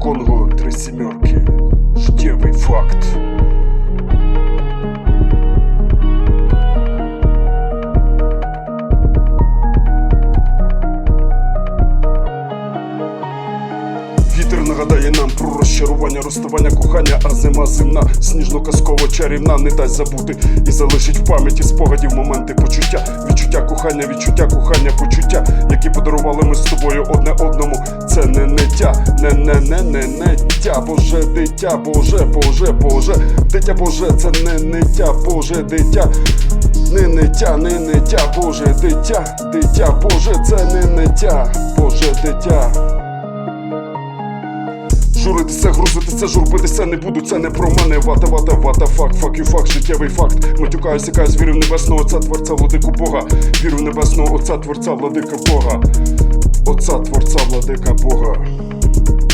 Конго три сімерки. Життєвий факт. Вітер нагадає нам про розчарування, розставання, кохання, а зима зимна, сніжно-казково чарівна не дасть забути і залишить в пам'яті спогадів моменти почуття, відчуття кохання, відчуття кохання, почуття, неття, не не не не неття, Боже, дитя, Боже, Боже, Боже, дитя Боже, це не неття, Боже, дитя. Не неття, не неття, Боже, дитя, дитя, Боже, це не неття, Боже, дитя. Журитися, грузитися, журбитися не буду, це не про мене. Вата, вата, вата, факт, фак і факт, життєвий факт. Матюкаюся, каюсь, вірю в небесного отця творця владику Бога. Вірю в небесного отця творця владика Бога. Ciao.